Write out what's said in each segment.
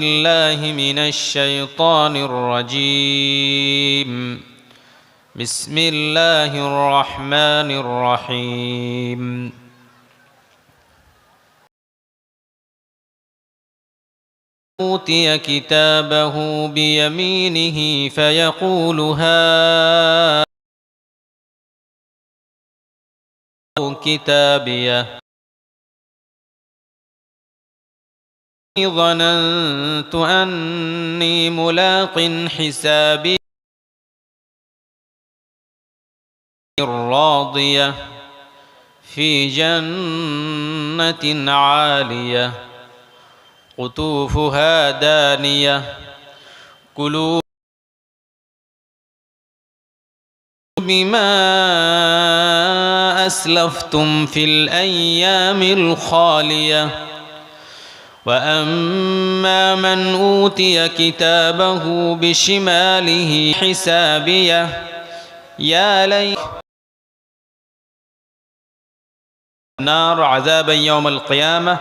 الله من الشيطان الرجيم. بسم الله الرحمن الرحيم. أوتي كتابه بيمينه فيقول ها كتابية. ظننت أني ملاق حسابي راضية في جنة عالية قطوفها دانية كلوا بما أسلفتم في الأيام الخالية. واما من اوتي كتابه بشماله حسابيه يا ليت النار عذابا يوم القيامه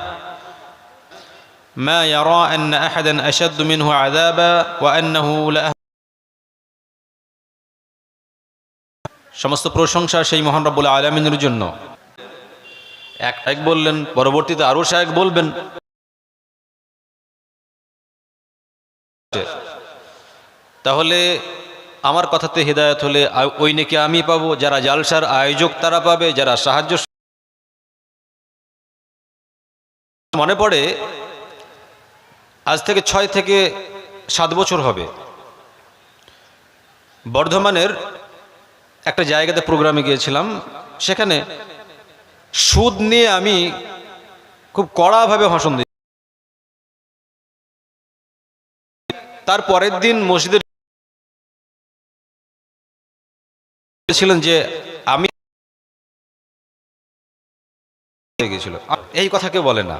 ما يرى ان احدا اشد منه عذابا وانه لا সমস্ত প্রশংসা সেই মহান রব্বুল আলমিনের জন্য এক এক বললেন পরবর্তীতে আরও শায়েক বলবেন তাহলে আমার কথাতে হৃদায়ত হলে ওই নাকি আমি পাবো, যারা জালসার আয়োজক তারা পাবে, যারা সাহায্য মনে পড়ে, আজ থেকে ছয় থেকে সাত বছর হবে। বর্ধমানের একটা জায়গাতে প্রোগ্রামে গিয়েছিলাম, সেখানে সুদ নিয়ে আমি খুব কড়াভাবে ভাষণ তার পরের দিন মসজিদের ছিলেন যে আমি গেছিল। এই কথা কেউ বলে না।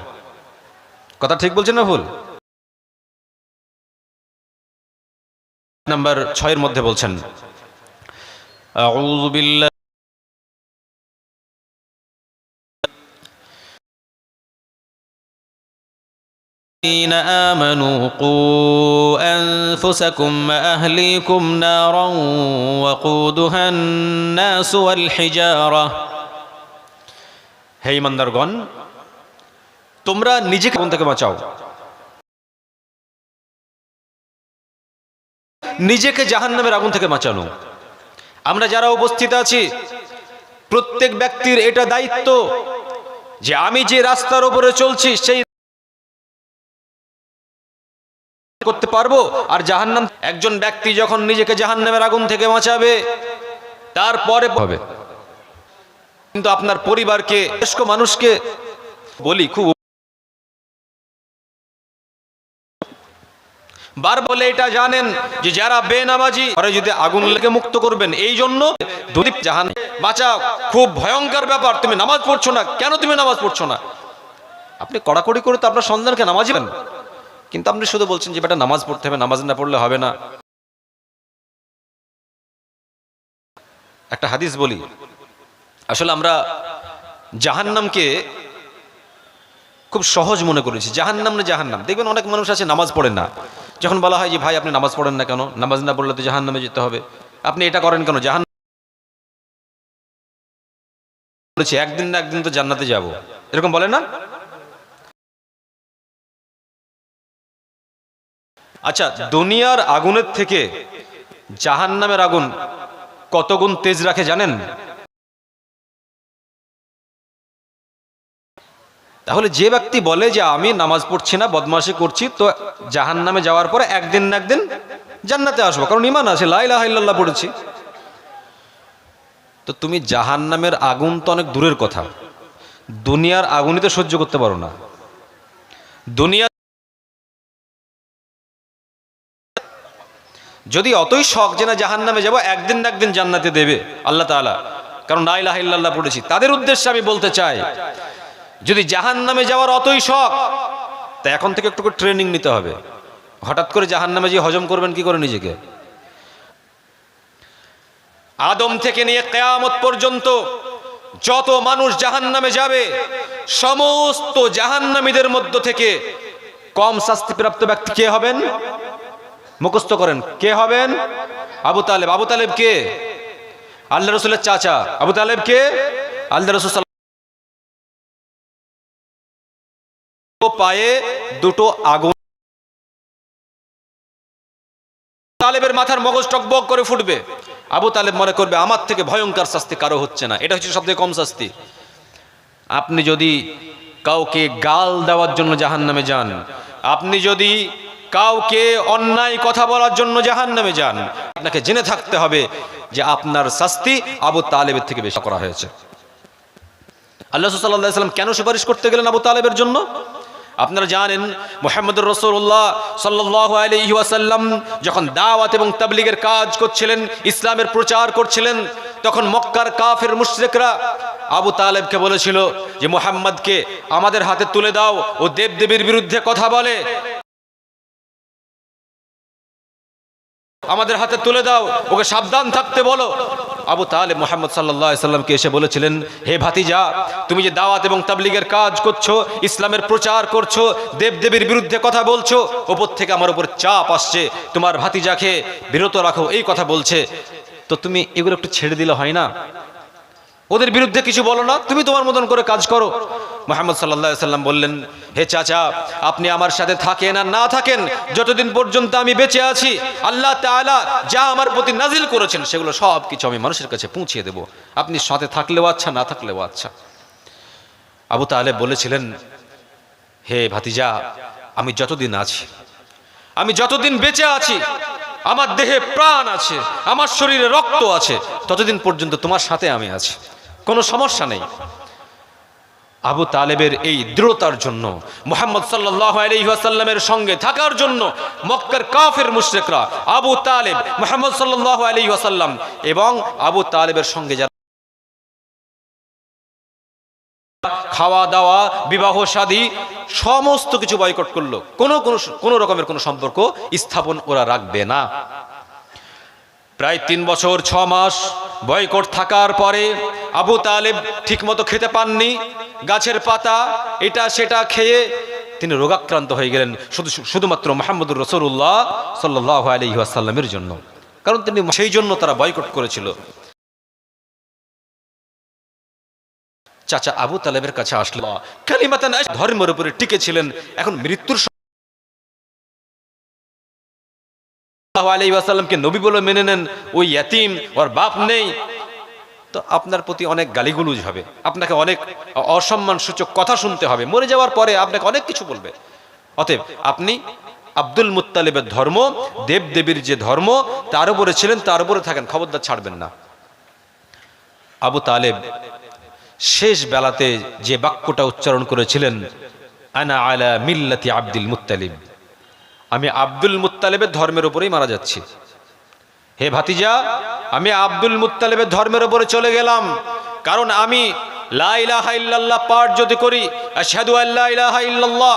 কথা ঠিক বলছে না ভুল? নাম্বার ছয়ের মধ্যে বলছেন, আউযু বিল্লাহ الذين آمنوا قوا أنفسكم وأهليكم نارا وقودها الناس والحجارة হে ইমানদারগণ তোমরা নিজেকে আগুন থেকে বাঁচাও নিজেকে জাহান্নামের আগুন থেকে বাঁচানো আমরা যারা উপস্থিত আছি প্রত্যেক ব্যক্তির এটা দায়িত্ব যে আমি যে রাস্তার উপরে চলছি সেই করতে পারব, আর জাহান্নাম একজন ব্যক্তি যখন নিজেকে জাহান্নামের আগুন থেকে বাঁচাবে, তারপরে হবে। কিন্তু আপনার পরিবারকে, বয়স্ক মানুষকে বলি, খুব বার বলে এটা জানেন যে যারা বেনামাজি পরে যদি আগুন লেগে মুক্ত করবেন, এই জন্য দলীপ জাহান বাঁচাও। খুব ভয়ঙ্কর ব্যাপার, তুমি নামাজ পড়ছো না। কেন তুমি নামাজ পড়ছো না? আপনি কড়াকড়ি করে তো আপনার সন্তানকে নামাজ কিন্তু আপনি শুধু বলছেন যে, বেটা, নামাজ পড়তে হবে, নামাজ না পড়লে হবে না। একটা হাদিস বলি। আসলে আমরা জাহান্নামকে খুব সহজ মনে করেছি। জাহান্নাম না জাহান্নাম। দেখবেন অনেক মানুষ আছে, নামাজ পড়েন না। যখন বলা হয় যে, ভাই, আপনি নামাজ পড়েন না কেন? নামাজ না পড়লে তো জাহান্নামে যেতে হবে। আপনি এটা করেন কেন? জাহান একদিন না একদিন তো জান্নাতে যাব। এরকম বলে না? আচ্ছা দুনিয়ার আগুনের থেকে জাহান্নামের আগুন কত গুণ তেজ রাখে জানেন? তাহলে যে ব্যক্তি বলে যে আমি নামাজ পড়ছি না, বদমাশি করছি, তো জাহান নামে যাওয়ার পরে একদিন না একদিন জান্নাতে আসব, কারণ ইমান আছে লাইলাহ ইল্লাল্লাহ পড়েছি। তো তুমি জাহান নামের আগুন তো অনেক দূরের কথা। দুনিয়ার আগুনই তো সহ্য করতে পারো না। দুনিয়া যদি অতই শখ যে না জাহান নামে যাব, একদিন না একদিন জান্নাতে দেবে আল্লাহ তাআলা। কারণ লাইলাহ ইল্লাল্লাহ পড়েছি। তাদের উদ্দেশ্যে আমি বলতে চাই, যদি জাহান নামে যাওয়ার অতই শখ, তা এখন থেকে একটু ট্রেনিং নিতে হবে। হঠাৎ করে জাহান নামে যে হজম করবেন কি করে নিজেকে? আদম থেকে নিয়ে কেয়ামত পর্যন্ত যত মানুষ জাহান নামে যাবে, সমস্ত জাহান্নামীদের মধ্য থেকে কম শাস্তিপ্রাপ্ত ব্যক্তি কে হবেন? মুখস্থ করেন। কে হবেন? আবু তালেব। আবু তালেব কে? আল্লাহ রসুলের চাচা। আবু তালেব কে? আল্লাহ রসুল পায়ে দুটো আগুন তালেবের মাথার মগজ টকবক করে ফুটবে। আবু তালেব মনে করবে, আমার থেকে ভয়ঙ্কর শাস্তি কারও হচ্ছে না। এটা হচ্ছে সবথেকে কম শাস্তি। আপনি যদি কাউকে গাল দেওয়ার জন্য জাহান নামে যান, আপনি যদি কাউকে অন্যায় কথা বলার জন্য জাহান নামে যান। আপনাকে জেনে থাকতে হবে যে আপনার শাস্তি আবু তালেবের থেকে বেশি করা হয়েছে। আল্লাহ সাল্লাম কেন সুপারিশ করতে গেলেন আবু তালেবের জন্য? আপনারা জানেন, মোহাম্মদুর রসুল্লাহ ওয়াসাল্লাম যখন দাওয়াত এবং তাবলিগের কাজ করছিলেন, ইসলামের প্রচার করছিলেন, তখন মক্কার কাফের মুশরিকরা আবু তালেবকে বলেছিল যে, মোহাম্মদকে আমাদের হাতে তুলে দাও ও দেবদেবীর বিরুদ্ধে কথা বলে। আমাদের হাতে তুলে দাও, ওকে সাবধান থাকতে বলো। আবু তাহলে মোহাম্মদ সাল্লাহ সাল্লামকে এসে বলেছিলেন, হে ভাতিজা, তুমি যে দাওয়াত এবং তাবলিগের কাজ করছ, ইসলামের প্রচার করছ, দেবদেবীর বিরুদ্ধে কথা বলছো, ওপর থেকে আমার উপর চাপ আসছে, তোমার ভাতিজাকে বিরত রাখো, এই কথা বলছে। তো তুমি এগুলো একটু ছেড়ে দিলে হয় না? ওদের বিরুদ্ধে কিছু বলো না, তুমি তোমার মতন করে কাজ করো। মোহাম্মদ সাল্লাহ সাল্লাম বললেন, হে চাচা, আপনি আমার সাথে থাকেন আর না থাকেন, যতদিন পর্যন্ত আমি বেঁচে আছি, আল্লাহ তাআলা যা আমার প্রতি নাজিল করেছেন, সেগুলো সব কিছু আমি মানুষের কাছে পৌঁছিয়ে দেব। আপনি সাথে থাকলেও আচ্ছা না থাকলেও আচ্ছা। আবু তাহলে বলেছিলেন, হে ভাতিজা, আমি যতদিন আছি, আমি যতদিন বেঁচে আছি, আমার দেহে প্রাণ আছে, আমার শরীরে রক্ত আছে, ততদিন পর্যন্ত তোমার সাথে আমি আছি। কোনো সমস্যা নেই। আবু তালেবের এই দৃঢ়তার জন্য, মোহাম্মদ সাল্লাহ আলহিহাসাল্লামের সঙ্গে থাকার জন্য মক্কার কাফের মুশরেকরা আবু তালেব, মোহাম্মদ সাল্লাহ আলহিহাসাল্লাম এবং আবু তালেবের সঙ্গে যারা খাওয়া দাওয়া, বিবাহ শাদী সমস্ত কিছু বয়কট করল। কোনো কোনো রকমের কোনো সম্পর্ক স্থাপন ওরা রাখবে না। প্রায় তিন বছর, ছ মাস বয়কট থাকার পরে আবু তালেব ঠিকমতো খেতে পাননি। গাছের পাতা, এটা সেটা খেয়ে তিনি রোগাক্রান্ত হয়ে গেলেন শুধু, শুধুমাত্র মাহমুদুর রসুল্লাহ সাল্লাহ আলহিহাসাল্লামের জন্য। কারণ তিনি সেই জন্য তারা বয়কট করেছিল। চাচা আবু তালেবের কাছে আসলো। কালিমাতান ধর্মের উপরে টিকে ছিলেন। এখন মৃত্যুর আলাইসাল্লামকে নবী বলে মেনে নেন, ওই ইয়াতিম, ওর বাপ নেই। তো আপনার প্রতি অনেক গালিগুলুজ হবে, আপনাকে অনেক অসম্মান সূচক কথা শুনতে হবে। মরে যাওয়ার পরে আপনাকে অনেক কিছু বলবে। অতএব আপনি আব্দুল মুত্তালিবের ধর্ম দেব দেবীর যে ধর্ম, তার উপরে ছিলেন, তার উপরে থাকেন, খবরদার ছাড়বেন না। আবু তালেব শেষ বেলাতে যে বাক্যটা উচ্চারণ করেছিলেন, আনা আলা মিল্লাতি আব্দুল মুত্তালিব। আমি আব্দুল মুতালেবের ধর্মের উপরেই মারা যাচ্ছি। হে ভাতিজা, আমি আব্দুল মুতালেবের ধর্মের উপরে চলে গেলাম। কারণ আমি পাঠ যদি করি ইল্লাল্লাহ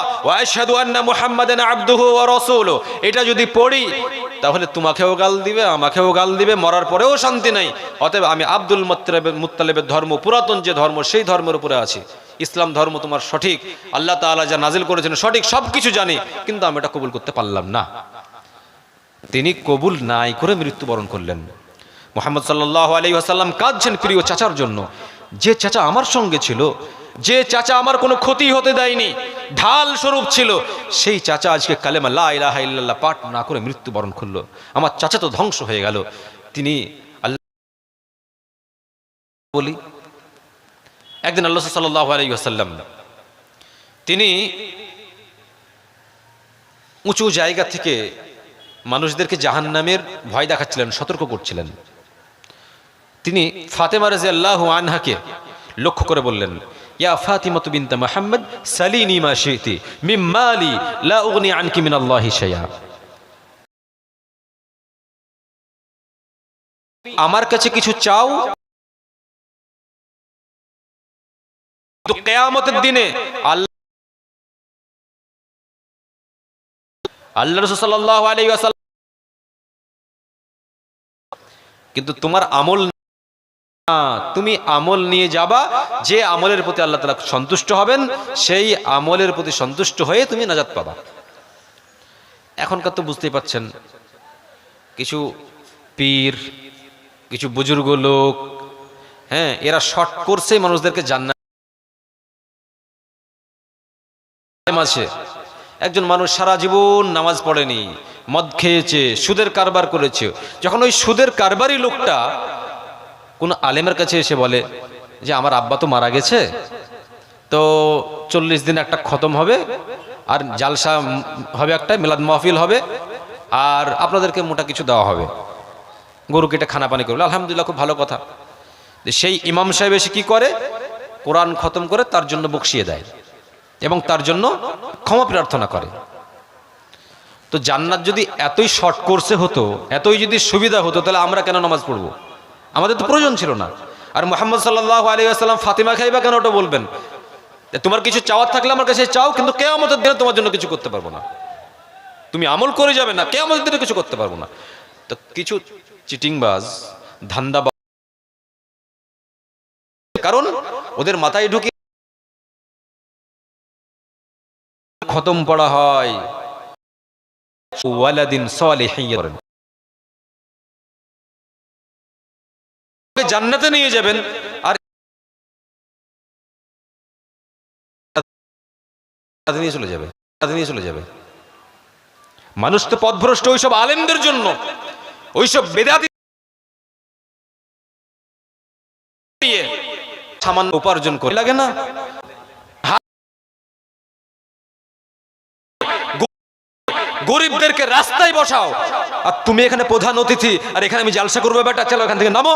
এটা যদি পড়ি তাহলে তোমাকেও গাল দিবে, আমাকেও গাল দিবে, মরার পরেও শান্তি নাই। অতএব আমি আব্দুল মুত্তালেবের মুত্তালেবের ধর্ম, পুরাতন যে ধর্ম, সেই ধর্মের উপরে আছি। ইসলাম ধর্ম তোমার সঠিক, আল্লাহ তাআলা যা নাজিল করেছেন সঠিক সব কিছু জানি, কিন্তু আমি এটা কবুল করতে পারলাম না। তিনি কবুল নাই করে মৃত্যুবরণ করলেন। মোহাম্মদ সাল্লাহ আলী আসাল্লাম কাঁদছেন প্রিয় চাচার জন্য। যে চাচা আমার সঙ্গে ছিল, যে চাচা আমার কোনো ক্ষতি হতে দেয়নি ঢাল স্বরূপ ছিল। সেই চাচা আজকে কালেমা লা ইলাহা ইল্লাল্লাহ পাঠ না করে মৃত্যুবরণ করল। আমার চাচা তো ধ্বংস হয়ে গেল। তিনি আল্লাহ বলি, একদিন আল্লাহ সাল্লাহ আলী আসাল্লাম তিনি উঁচু জায়গা থেকে মানুষদেরকে জাহান্নামের ভয় দেখাচ্ছিলেন, সতর্ক করছিলেন। তিনি ফাতেমা রাজি আল্লাহ আনহাকে লক্ষ্য করে বললেন ইয়া ফাতিমা সালিনি মা শিতি লা উগনি আনকি শাইয়া আমার কাছে কিছু চাও তো কেয়ামতের দিনে আল্লাহ আল্লাহ কিন্তু তোমার আমল তুমি আমল নিয়ে যাবা, যে আমলের প্রতি আল্লাহ তালা সন্তুষ্ট হবেন, সেই আমলের প্রতি সন্তুষ্ট হয়ে তুমি নাজাত পাবা। এখনকার তো বুঝতেই পাচ্ছেন, কিছু পীর, কিছু বুজুর্গ লোক হ্যাঁ এরা শর্ট কোর্সে মানুষদেরকে জান্নাত একজন মানুষ সারা জীবন নামাজ পড়েনি, মদ খেয়েছে, সুদের কারবার করেছে। যখন ওই সুদের কারবারই লোকটা কোন আলেমের কাছে এসে বলে যে, আমার আব্বা তো মারা গেছে, তো চল্লিশ দিন একটা খতম হবে, আর জালসা হবে একটা, মিলাদ মাহফিল হবে, আর আপনাদেরকে মোটা কিছু দেওয়া হবে। গরু কেটে খানা পানি করবে আলহামদুলিল্লাহ, খুব ভালো কথা। সেই ইমাম সাহেব এসে কি করে? কোরআন খতম করে তার জন্য বকশিয়ে দেয় এবং তার জন্য ক্ষমা প্রার্থনা করে। তো জান্নাত যদি এতই শর্ট কোর্সে হতো, এতই যদি সুবিধা হতো, তাহলে আমরা কেন নামাজ পড়ব? আমাদের তো প্রয়োজন ছিল না। আর মোহাম্মদ সাল্লাহ আলী আসসালাম ফাতিমা খাইবা কেন ওটা বলবেন? তোমার কিছু চাওয়ার থাকলে আমার কাছে চাও, কিন্তু কে আমাদের দিনে তোমার জন্য কিছু করতে পারব না। তুমি আমল করে যাবে না কে আমাদের দিনে কিছু করতে পারব না। তো কিছু চিটিংবাজ, ধান্দাবাজ কারণ ওদের মাথায় ঢুকে খতম পড়া হয়। ওয়ালাদিন সালিহিন। করেন জান্নাতে নিয়ে যাবেন, আর নিয়ে চলে যাবে নিয়ে চলে যাবে। মানুষ তো পথভ্রষ্ট ওইসব আলেমদের জন্য, ওইসব বেদাতি সামান্য উপার্জন করে লাগে না। গরিবদেরকে রাস্তায় বসাও, আর তুমি এখানে প্রধান অতিথি, আর এখানে আমি জালসা করব বেটা চলো এখান থেকে নামো।